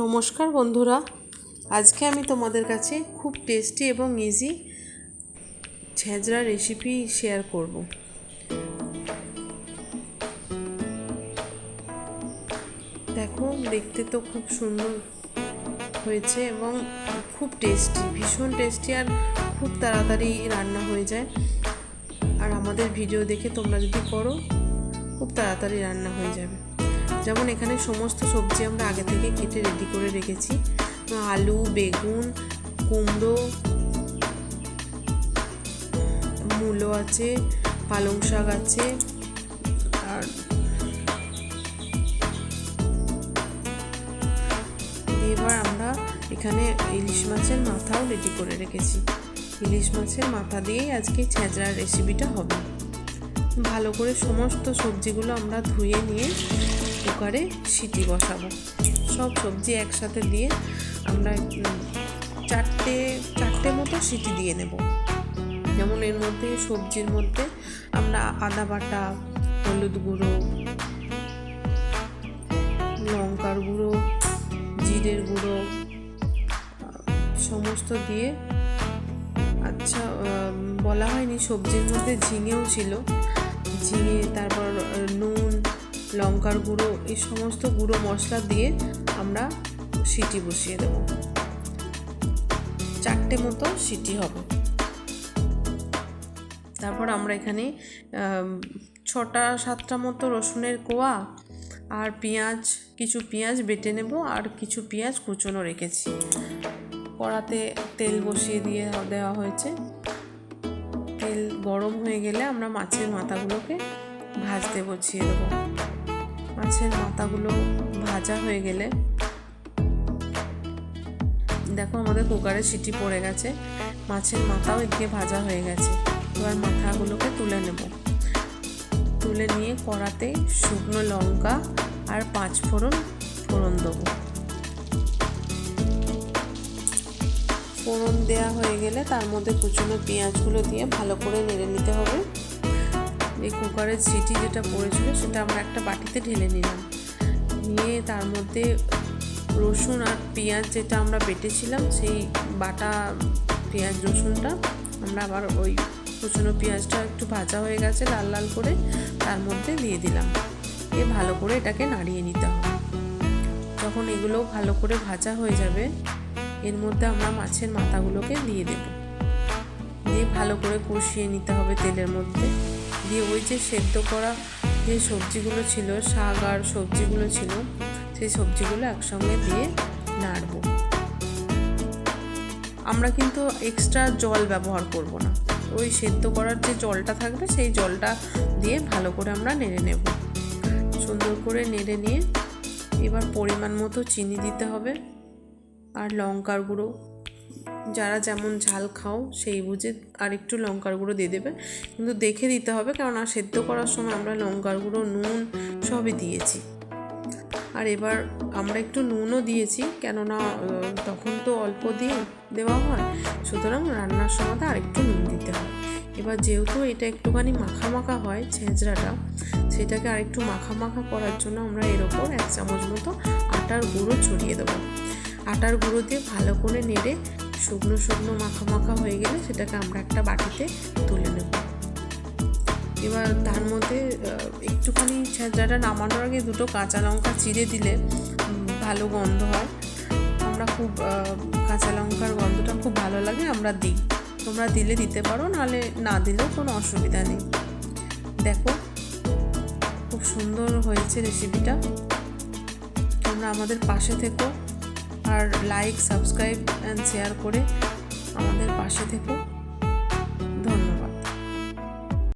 নমস্কার বন্ধুরা। আজকে আমি তোমাদের কাছে খুব টেস্টি এবং ইজি ছেঁচড়া রেসিপি শেয়ার করব। দেখো, দেখতে তো খুব সুন্দর হয়েছে এবং খুব টেস্টি ভীষণ টেস্টি আর খুব তাড়াতাড়ি রান্না হয়ে যায়। আর আমাদের ভিডিও দেখে তোমরা যদি করো, খুব তাড়াতাড়ি রান্না হয়ে যাবে। যেমন এখানে সমস্ত সবজি আমরা আগে থেকে কেটে রেডি করে রেখেছি। আলু, বেগুন, কুমড়ো, মূলো আছে, পালং শাক আছে, আর এবার আমরা এখানে ইলিশ মাছের মাথাও রেডি করে রেখেছি। ইলিশ মাছের মাথা দিয়েই আজকে ছেঁচড়ার রেসিপিটা হবে। ভালো করে সমস্ত সবজিগুলো আমরা ধুয়ে নিয়ে কুকারে সিটি বসাবো। সব সবজি একসাথে দিয়ে আমরা চারটে চারটে মতো সিটি দিয়ে নেব। যেমন এর মধ্যে সবজির মধ্যে আমরা আদা বাটা, হলুদ গুঁড়ো, লঙ্কার গুঁড়ো, জিরের গুঁড়ো সমস্ত দিয়ে আচ্ছা বলা হয়নি সবজির মধ্যে ঝিঙেও ছিল। ঝিঙে, তারপর নুন লঙ্কার গুঁড়ো, এই সমস্ত গুঁড়ো মশলা দিয়ে আমরা সিটি বসিয়ে দেব। চারটে মতো সিটি হবে। তারপর আমরা এখানে ছটা সাতটা মতো রসুনের কোয়া আর পেঁয়াজ, কিছু পেঁয়াজ বেটে নেব আর কিছু পেঁয়াজ কুচনো রেখেছি। কড়াতে তেল বসিয়ে দিয়ে দেওয়া হয়েছে। তেল গরম হয়ে গেলে আমরা মাছের মাথাগুলোকে ভাজতে বসিয়ে দেবো। মাছের মাথাগুলো ভাজা হয়ে গেলে দেখো আমাদের কুকারে সিটি পড়ে গেছে, মাছের মাথাও এদিকে ভাজা হয়ে গেছে। এবার মাথাগুলোকে তুলে নেব। তুলে নিয়ে কড়াতে শুকনো লঙ্কা আর পাঁচ ফোড়ন ফোড়ন দেবো। ফোড়ন দেওয়া হয়ে গেলে তার মধ্যে কুচনো পেঁয়াজগুলো দিয়ে ভালো করে নেড়ে নিতে হবে। এই কুকারের সিটি যেটা পড়েছিল সেটা আমরা একটা বাটিতে ঢেলে নিলাম। নিয়ে তার মধ্যে রসুন আর পেঁয়াজ যেটা আমরা বেটেছিলাম, সেই বাটা পেঁয়াজ রসুনটা আমরা আবার ওই কুচনো পেঁয়াজটা একটু ভাজা হয়ে গেছে লাল লাল করে তার মধ্যে দিয়ে দিলাম। দিয়ে ভালো করে এটাকে নাড়িয়ে নিতে হবে। যখন এগুলো ভালো করে ভাজা হয়ে যাবে, এর মধ্যে আমরা মাছের মাথাগুলোকে দিয়ে দেব। দিয়ে ভালো করে কষিয়ে নিতে হবে তেলের মধ্যে। দিয়ে ওই যে সেদ্ধ করা যে সবজিগুলো ছিল, শাক আর সবজিগুলো ছিল, সেই সবজিগুলো একসঙ্গে দিয়ে নাড়ব। আমরা কিন্তু এক্সট্রা জল ব্যবহার করব না। ওই সেদ্ধ করার যে জলটা থাকবে, সেই জলটা দিয়ে ভালো করে আমরা নেড়ে নেব। সুন্দর করে নেড়ে নিয়ে এবার পরিমাণ মতো চিনি দিতে হবে, আর লঙ্কার গুঁড়ো। যারা যেমন ঝাল খাও, সেই বুঝে আর একটু লঙ্কার গুঁড়ো দিয়ে দেবে। কিন্তু দেখে দিতে হবে কেননা সেদ্ধ করার সময় আমরা লঙ্কার গুঁড়ো, নুন সবই দিয়েছি। আর এবার আমরা একটু নুনও দিয়েছি, কেননা তখন তো অল্প দিয়ে দেওয়া হয়। সুতরাং রান্নার সময় আর একটু নুন দিতে হয় এবার যেহেতু এটা একটুখানি মাখা মাখা হয় ছেঁচড়াটা, সেটাকে আরেকটু মাখা মাখা করার জন্য আমরা এর ওপর এক চামচ মতো আটার গুঁড়ো ছড়িয়ে দেবো। আটার গুঁড়ো দিয়ে ভালো করে নেড়ে শুকনো শুকনো মাখা মাখা হয়ে গেলে সেটাকে আমরা একটা বাটিতে তুলে নেব। এবার তার মধ্যে একটুখানি ছেঁচড়াটা নামানোর আগে দুটো কাঁচা লঙ্কা চিড়ে দিলে ভালো গন্ধ হয়। আমরা খুব কাঁচা লঙ্কার গন্ধটা খুব ভালো লাগে, আমরা দিই। তোমরা দিলে দিতে পারো নাহলে না দিলেও কোনো অসুবিধা নেই। দেখো, খুব সুন্দর হয়েছে রেসিপিটা তোমরা আমাদের পাশে থেকো। আর লাইক সাবস্ক্রাইব অ্যান্ড শেয়ার করে আমাদের পাশে থেকো।